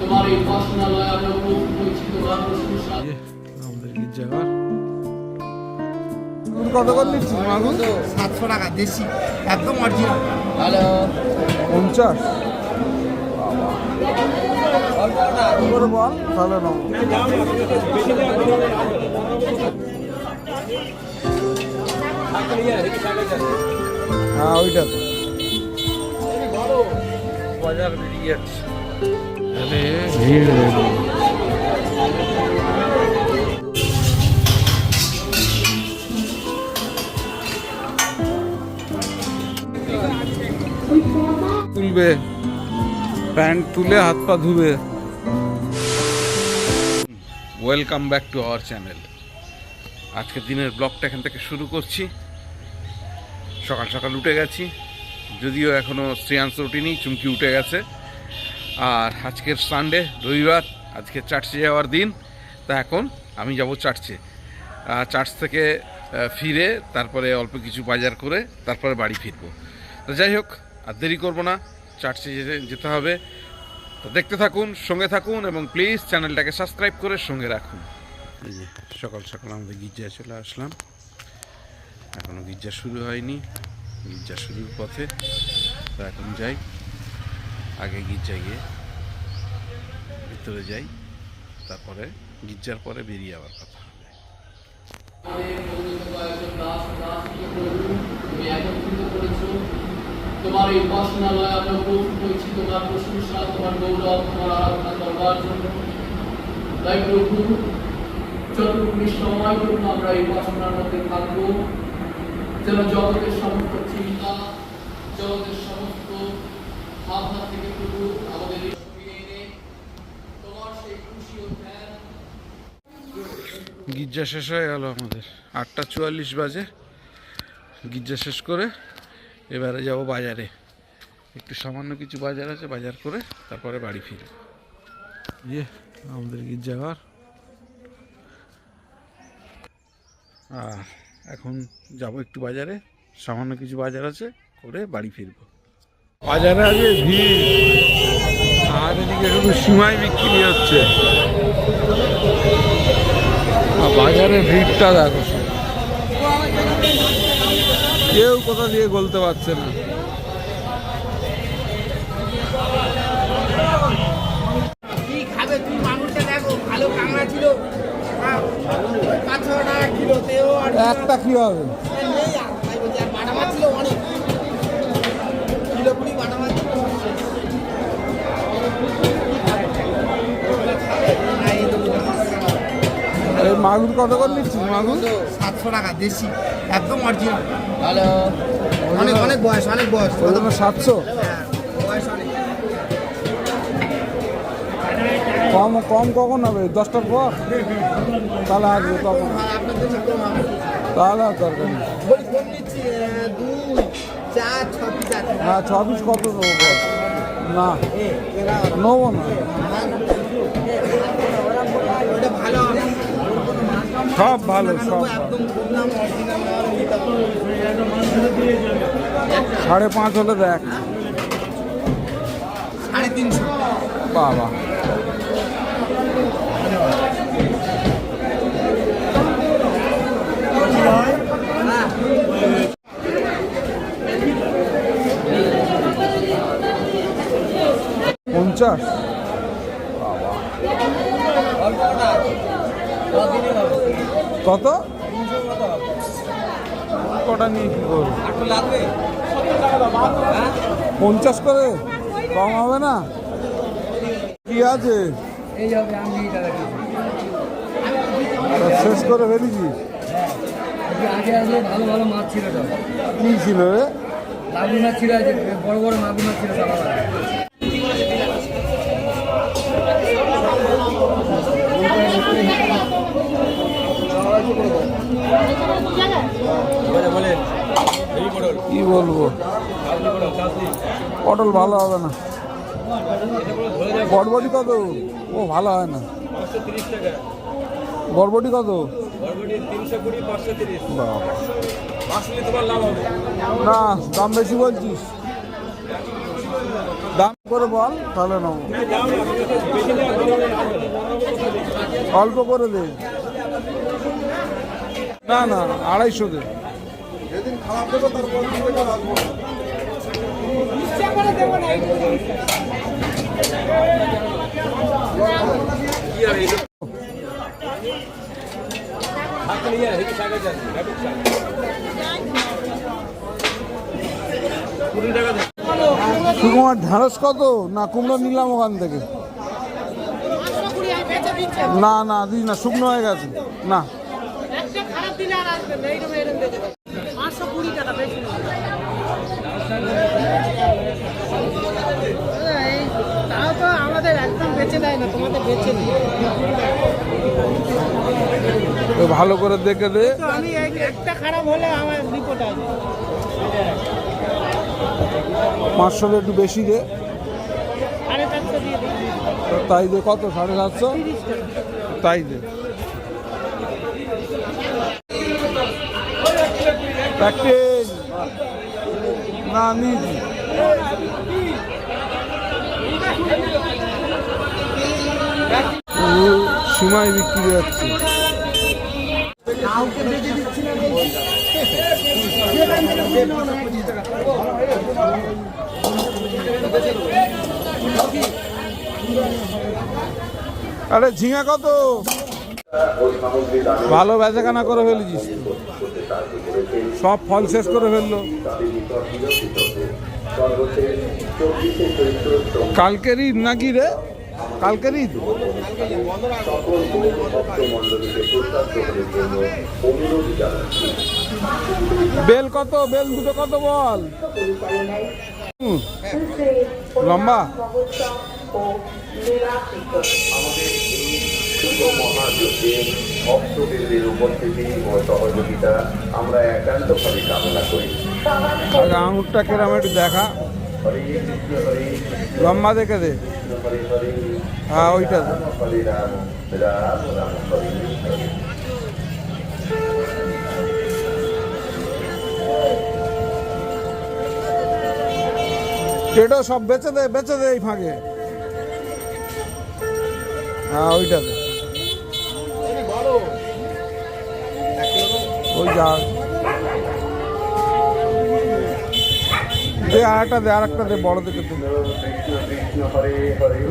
তোমার এই উপাসনালয় আমরা উপভোগ করছি তোমার প্রশংসা ইয়ে, আমাদের কত নিচ্ছিস মাগুর? সাতশো টাকা দেশি। একদম অরিজিনাল পঞ্চাশ। কি করে বল। তাহলে নাও। হ্যাঁ ওইটা তো। বাজার বেরিয়ে যাচ্ছে। তুলবে। প্যান্ট তুলে হাত পা ধুবে। Welcome back to our channel আজকে দিনের ব্লগটা এখান থেকে শুরু করছি। সকাল সকাল উঠে গেছি। যদিও এখনও শ্রেয়াংশ উঠিনি, চুমকি উঠে গেছে। আর আজকের সানডে রবিবার, আজকে চার্চে যাওয়ার দিন, তা এখন আমি যাব চার্চে চার্চ থেকে ফিরে, তারপরে অল্প কিছু বাজার করে, তারপরে বাড়ি ফিরবো। তো যাই হোক, আর দেরি করব না চার্চে যেতে যেতে হবে। তো দেখতে থাকুন, সঙ্গে থাকুন, এবং প্লিজ চ্যানেলটাকে সাবস্ক্রাইব করে সঙ্গে রাখুন। সকাল সকাল আমাদের গির্জায় চলে আসলাম। এখনও গির্জা শুরু হয়নি, গির্জা শুরুর পথে। তো এখন যাই। আগে গির্জায় গিয়ে ভিতরে যাই, তারপরে গির্জার পরে বেরিয়ে আবার কথা হবে তোমার এই উপাসনালয় আমরা উপভোগ করছি, তোমার প্রশংসা, তোমার গৌরব, তোমার আরাধনা করবার জন্য। তাই প্রভু, যতটুকু সময় করুন আমরা এই উপাসনার মধ্যে থাকব, যেন জগতের সমস্ত চিন্তা জগতের সমস্ত ভাবনা থেকে প্রভু আমাদের এই সরিয়ে এনে তোমার সেই খুশি ও ধ্যান গির্জা শেষ হয়ে গেল আমাদের। আটটা চুয়াল্লিশ বাজে। গির্জা শেষ করে এবারে যাব বাজারে। একটু সামান্য কিছু বাজার আছে, বাজার করে তারপরে বাড়ি ফিরব। ইয়ে আমাদের গির্জাঘর আর এখন যাব একটু বাজারে। সামান্য কিছু বাজার আছে, করে বাড়ি ফিরব। বাজারে আজকে ভিড়। আর এদিকে শুধু সিমাই বিক্রি হচ্ছে। আর বাজারে ভিড়টা দেখো কেউ কোথা দিয়ে গলতে পারছে না। একটা কি হবে? এই মাগুর কত করে নিচ্ছিস মাগুর? সাতশো টাকা দেশি একদম অরিজিনাল অনেক অনেক বয়স অনেক বয়স। ওই জন্য সাতশো? হ্যাঁ, বয়স অনেক কম কম কখন হবে? দশটার পর? তাহলে আসবে তখন তাহলে আর দরকার নেই। হ্যাঁ ছ পিস কত বল? না। নেব না ওটা ভালো হবে সব ভালো সব সাড়ে পাঁচ হলে দেখ। সাড়ে তিনশো। বাবা। পঞ্চাশ? কত? কটা নিয়ে কি করব? পঞ্চাশ করে? কম হবে না? কি আছে? এই আমি শেষ করে ফেলেছিস আগে আসলে ভালো ভালো মাছ ছিল তো কি ছিল রে? মাছ ছিল বড় বড় মাগুর মাছ ছিল কি বলব? পটল ভালো হবে না। বরবটি কত? ও ভালো হয় না। বরবটি কত? না দাম বেশি বলছিস। দাম করে বল তাহলে নেব। অল্প করে দে। না না আড়াইশো দে। সুকুমার ঢ্যাঁড়স কত? না কুমড়ো নিলাম ওখান থেকে। না না দিস না শুকনো হয়ে গেছে। না একটা খারাপ দিলে আর আসবে না এইরকম এরকম বেঁচে দেবে পাঁচশো তাও তো আমাদের একদম বেঁচে দেয় না তোমাদের বেঁচে ভালো করে দেখে দে। আমি একটা খারাপ হলে আমার রিপোর্ট আসবে পাঁচশো একটু বেশি দে। তাই দে, কত? সাড়ে সাতশো? তাই দে। প্র্যাকটিস না নিয়েছি সীমায় বিক্রি যাচ্ছে আরে ঝিঙা কত? ভালো বেচাকেনা করে ফেলেছিস। সব ফল শেষ করে ফেলল। কালকের ঈদ নাকি রে? কালকের ঈদ বেল কত? বেল দুটো কত বল? আমরা কামনা করি আঙুরটা কেরাম একটু দেখা। লম্বা দেখে দে। হ্যাঁ ওইটা সব বেচে দে বেচে দে এই ফাঁকে। হ্যাঁ ওইটা ওই যা। একটা দে আর একটা দে, বড় দেখে দে।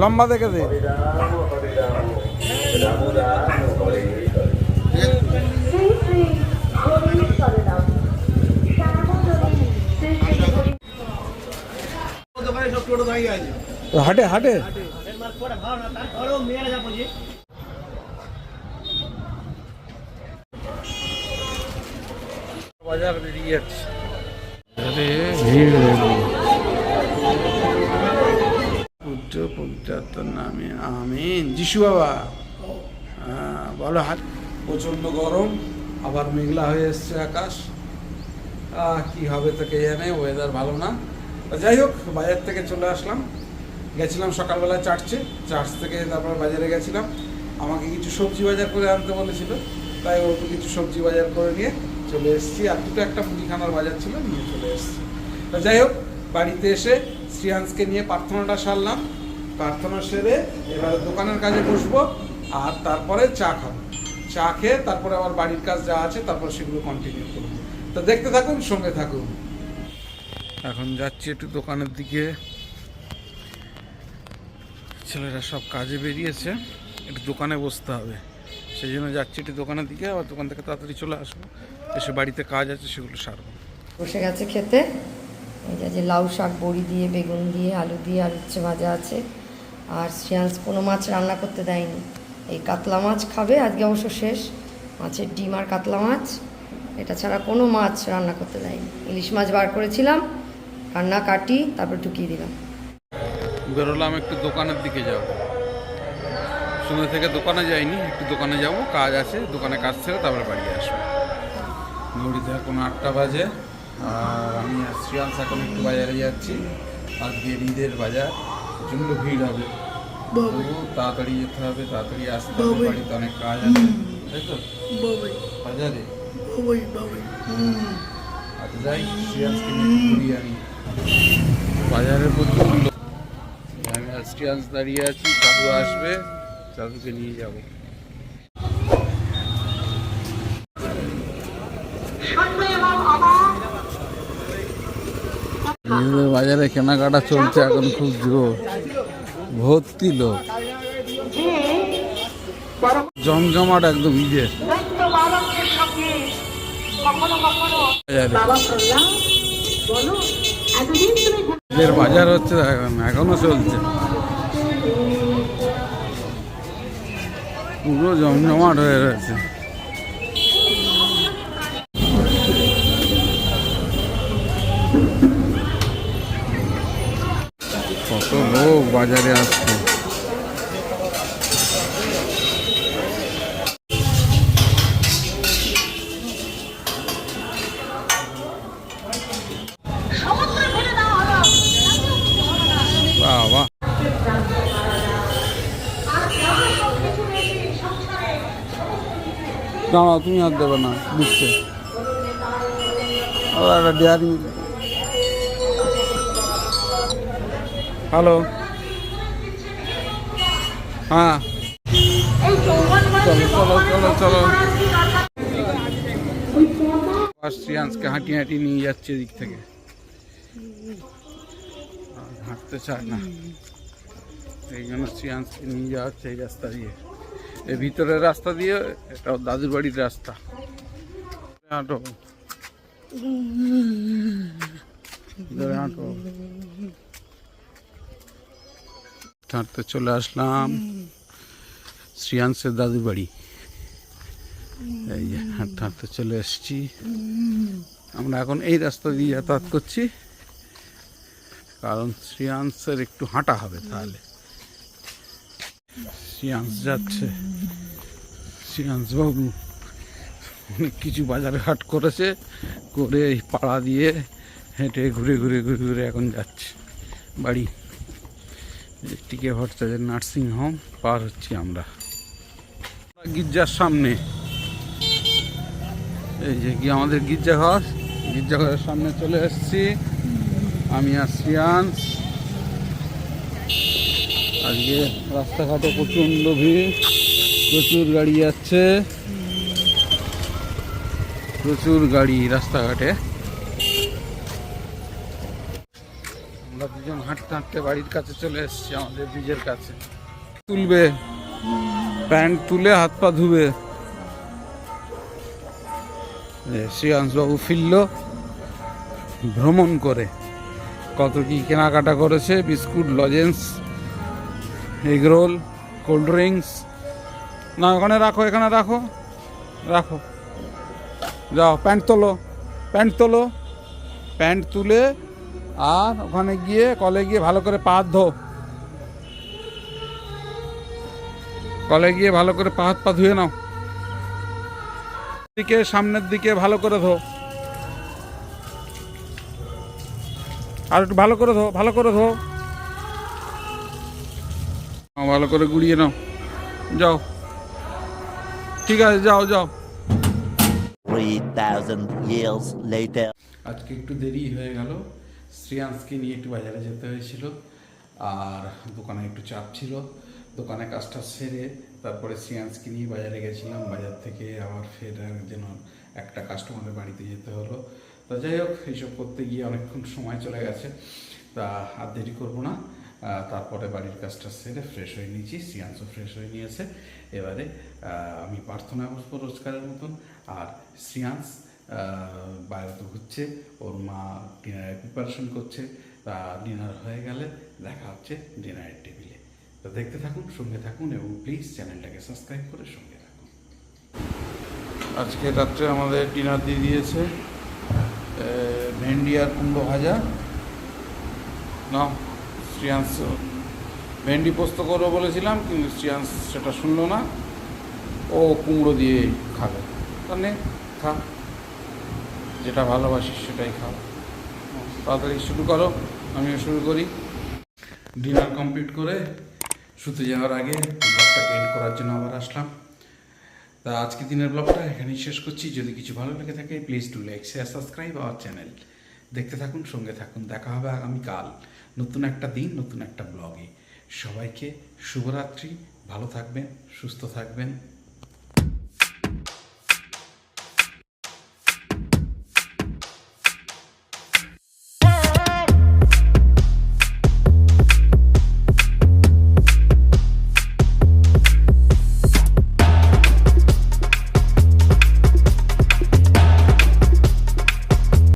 লম্বা দেখে দে। হরে রাম বাজার বেরিয়ে যাচ্ছে আরে ভিড় দেখো উচ্চ পবিত্র নামে আমিন যিশু বাবা হ্যাঁ বলো হাট প্রচণ্ড গরম আবার মেঘলা হয়ে এসছে আকাশ কি হবে তো কে জানে ওয়েদার ভালো না যাই হোক বাজার থেকে চলে আসলাম গেছিলাম সকালবেলা চার্চে চার্চ থেকে তারপর বাজারে গেছিলাম আমাকে কিছু সবজি বাজার করে আনতে বলেছিল তাই অল্প কিছু সবজি বাজার করে নিয়ে চলে এসেছি আর দুটো একটা মুদিখানার বাজার ছিল, নিয়ে চলে এসেছি। তা যাই হোক, বাড়িতে এসে শ্রিয়াংশকে নিয়ে প্রার্থনাটা সারলাম। প্রার্থনা সেরে এবারে দোকানের কাজে বসবো আর তারপরে চা খাব। চা খেয়ে তারপরে আবার বাড়ির কাজ যা আছে তারপর সেগুলো কন্টিনিউ করব। তো দেখতে থাকুন, সঙ্গে থাকুন। এখন যাচ্ছি একটু দোকানের দিকে। ছেলেরা সব কাজে বেরিয়েছে, একটু দোকানে বসতে হবে। সেই জন্য যাচ্ছি একটু দোকানের দিকে, আবার দোকান থেকে তাড়াতাড়ি চলে আসব। এসে বাড়িতে কাজ আছে সেগুলো সারবো। বসে গেছে খেতে। এই যে লাউ শাক বড়ি দিয়ে বেগুন দিয়ে আলু দিয়ে আর উচ্ছে ভাজা আছে। আর শ্রেয়াংশ কোনো মাছ রান্না করতে দেয়নি। এই কাতলা মাছ খাবে আজকে অবশ্য শেষ। মাছের ডিম আর কাতলা মাছ এটা ছাড়া কোনো মাছ রান্না করতে দেয়নি। ইলিশ মাছ বার করেছিলাম রান্না কাটি তারপর ঢুকিয়ে দিলাম। বেরোলাম একটু দোকানের দিকে যাব। সন্ধ্যে থেকে দোকানে যাইনি একটু দোকানে যাব কাজ আছে দোকানে কাজ ছেড়ে তারপরে বাড়ি আসব। ঘড়িতে এখন আটটা বাজে। আর আমি আর শ্রিয়াংশ এখন একটু বাজারে যাচ্ছি। আজকে ঈদের বাজার। প্রচণ্ড ভিড় হবে। তাড়াতাড়ি যেতে হবে তাড়াতাড়ি আসতে হবে। বাড়িতে অনেক কাজ আছে। তাই তো? বাজারে? আচ্ছা যাই শ্রিয়াংশকে নিয়ে ঘুরিয়ে আনি। বাজারে প্রচুর লোক স্টিয়ান্স দাঁড়িয়ে আছি চাদু আসবে চাদুকে নিয়ে যাব। বাজারে কেনাকাটা চলছে এখন খুব জোর। ভর্তি লোক। জমজমাট একদম ঈদের বাজার হচ্ছে এখন, এখনও চলছে। পুরো জমজমাট হয়ে রয়েছে। বাজারে আসছে। দাঁড়াও তুমি হাত দেবে না আবার একটা হ্যালো। হ্যাঁ। চলো চলো চলো শ্রিয়াংশকে হাঁটি হাঁটি নিয়ে যাচ্ছে এদিক থেকে। হাঁটতে চায় না। এই জন্য শ্রিয়াংশকে নিয়ে যাওয়া হচ্ছে এই রাস্তা দিয়ে। এই ভিতরের রাস্তা দিয়ে, এটা দাদুর বাড়ির রাস্তা। হাঁটো। হাঁটো। হাঁটতে চলে আসলাম। শ্রিয়াংশের দাদুর বাড়ি। এই হাঁটতে হাঁটতে চলে এসেছি। আমরা এখন এই রাস্তা দিয়ে যাতায়াত করছি। কারণ শ্রিয়াংশের একটু হাঁটা হবে তাহলে। শ্রিয়াংশ যাচ্ছে। শ্রিয়াংশ বাবু অনেক কিছু বাজারে হাট করেছে। করে এই পাড়া দিয়ে হেঁটে ঘুরে ঘুরে ঘুরে ঘুরে এখন যাচ্ছে। বাড়ি। টিকে ভট্টাচার্যের নার্সিং হোম, পার হচ্ছি আমরা। গির্জার সামনে। এই যে কি আমাদের গির্জাঘর? গির্জাঘরের সামনে চলে এসেছি। আমি আর আজকে রাস্তাঘাটে প্রচণ্ড ভিড়, প্রচুর গাড়ি যাচ্ছে প্রচুর গাড়ি রাস্তাঘাটে। হাঁটতে হাঁটতে বাড়ির কাছে চলে এসেছি, আমাদের ব্রিজের কাছে। তুলবে, প্যান্ট তুলে হাত পা ধুবে। শ্রীয়াংশবাবু ফিরল, ভ্রমণ করে। কত কি কেনাকাটা করেছে, biscuit, lozenges egg roll cold drinks. না, ওখানে রাখো, এখানে রাখো। রাখো। যাও, প্যান্ট তোলো প্যান্ট তোলো। প্যান্ট তুলে আর ওখানে গিয়ে কলে গিয়ে ভালো করে পা হাত ধো। কলে গিয়ে ভালো করে পা হাত পা ধুয়ে নাও। দিকে সামনের দিকে ভালো করে ধো। আর একটু ভালো করে ধো ভালো করে ধো। ভালো করে গুড়িয়ে নাও। যাও। ঠিক আছে যাও যাও। 3,000 years later. আজকে একটু দেরি হয়ে গেল। শ্রেয়াংশকে নিয়ে একটু বাজারে যেতে হয়েছিল, আর দোকানে একটু চাপ ছিল। দোকানে কাজটা সেরে তারপরে শ্রেয়াংশকে নিয়ে বাজারে গেছিলাম। বাজার থেকে আবার ফের যেন একটা কাস্টমারের বাড়িতে যেতে হলো। তা যাই হোক, এইসব করতে গিয়ে অনেকক্ষণ সময় চলে গেছে। তা আর দেরি করব না। তারপরে বাড়ির কাজটা সেরে ফ্রেশ হয়ে নিয়েছি। শ্রেয়াংশও ফ্রেশ হয়ে নিয়েছে। এবারে আমি প্রার্থনা বসবো রোজগারের মতন। আর শ্রেয়াংশ বাইরে তো হচ্ছে, ওর মা ডিনারের প্রিপারেশন করছে, তা ডিনার হয়ে গেলে দেখা হচ্ছে ডিনারের টেবিলে তো দেখতে থাকুন, সঙ্গে থাকুন এবং প্লিজ চ্যানেলটাকে সাবস্ক্রাইব করে সঙ্গে থাকুন। আজকে রাত্রে আমাদের ডিনার দিয়ে দিয়েছে ভেন্ডি আর কুমড়ো ভাজা। না, শ্রিয়াংশ, ভেন্ডি পোস্ত করব বলেছিলাম, কিন্তু শ্রিয়াংশ সেটা শুনলো না, ও কুমড়ো দিয়ে খাবে। তাহলে খা। যেটা ভালোবাসিস সেটাই খাও। তাড়াতাড়ি শুরু করো, আমিও শুরু করি। ডিনার কমপ্লিট করে শুতে যাওয়ার আগে ব্লগটাকে এন্ড করার জন্য আবার আসলাম। তা আজকে দিনের ব্লগটা এখানেই শেষ করছি। যদি কিছু ভালো লেগে থাকে please to like share subscribe our channel দেখতে থাকুন, সঙ্গে থাকুন। দেখা হবে আগামীকাল নতুন একটা দিন, নতুন একটা ব্লগে। সবাইকে শুভরাত্রি। ভালো থাকবেন, সুস্থ থাকবেন।